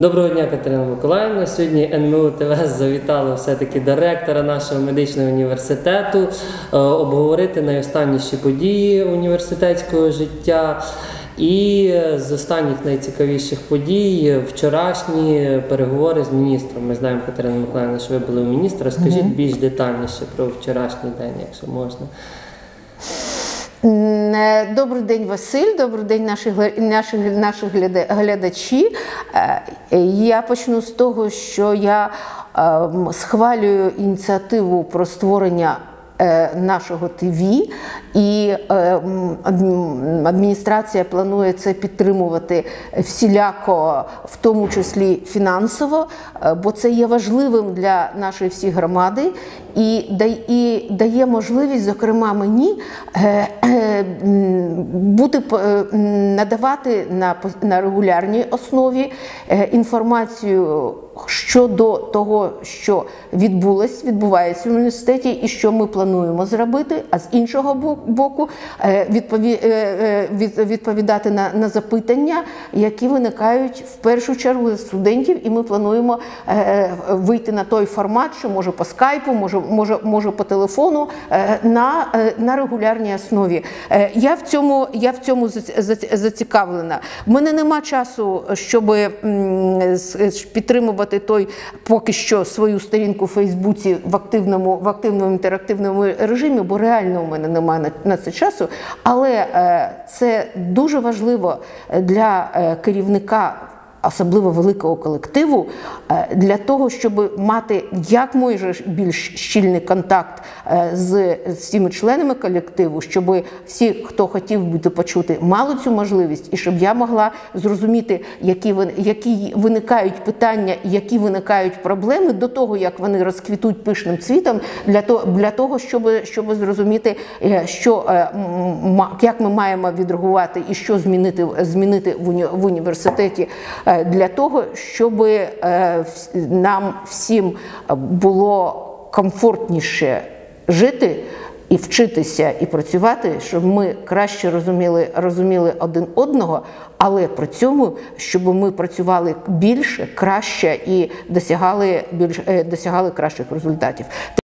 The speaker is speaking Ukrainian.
Доброго дня, Катерина Миколаївна. Сьогодні НМУ ТВ завітало все-таки до ректора нашого медичного університету е, обговорити найостанніші події університетського життя. І е, з останніх найцікавіших подій е, вчорашні переговори з міністром. Ми знаємо, Катерина Миколаївна, що ви були у міністра. Скажіть більш детальніше про вчорашній день, якщо можна. Е, Добрий день, Василь. Добрий день, наші наші, наші глядачі. Е, Я почну з того, що я е, схвалюю ініціативу про створення. Е, Нашого ТВ і е, адміністрація планує це підтримувати всіляко, в тому числі фінансово, е, бо це є важливим для нашої всі громади. І дає, можливість, зокрема мені, бути надавати на регулярній основі інформацію щодо того, що відбулось, відбувається в університеті, і що ми плануємо зробити. А з іншого боку, е, е, е, від- відповідати на, на запитання, які виникають в першу чергу з студентів, і ми плануємо вийти на той формат, що може по скайпу, може, може, може по телефону на, на регулярній основі. Я в цьому, я в цьому заці- заці- зацікавлена. В мене нема часу, щоб підтримувати той поки що свою сторінку в Фейсбуці в активному, в активному інтерактивному режимі, бо реально у мене немає на, на це часу. Але е, це дуже важливо для е, керівника особливо великого колективу, е, для того, щоб мати як може більш щільний контакт е, з всіма членами колективу, щоб всі, хто хотів бути почути, мали цю можливість, і щоб я могла зрозуміти, які які виникають питання, які виникають проблеми до того, як вони розквітуть пишним цвітом, для того, для того, щоб, щоб зрозуміти, е, що як ми маємо відреагувати і що змінити, змінити в, уні, в університеті для того, щоб е, нам всім було комфортніше жити. І вчитися і працювати, щоб ми краще розуміли, розуміли один одного, але при цьому, щоб ми працювали більше, краще і досягали більш е, досягали кращих результатів.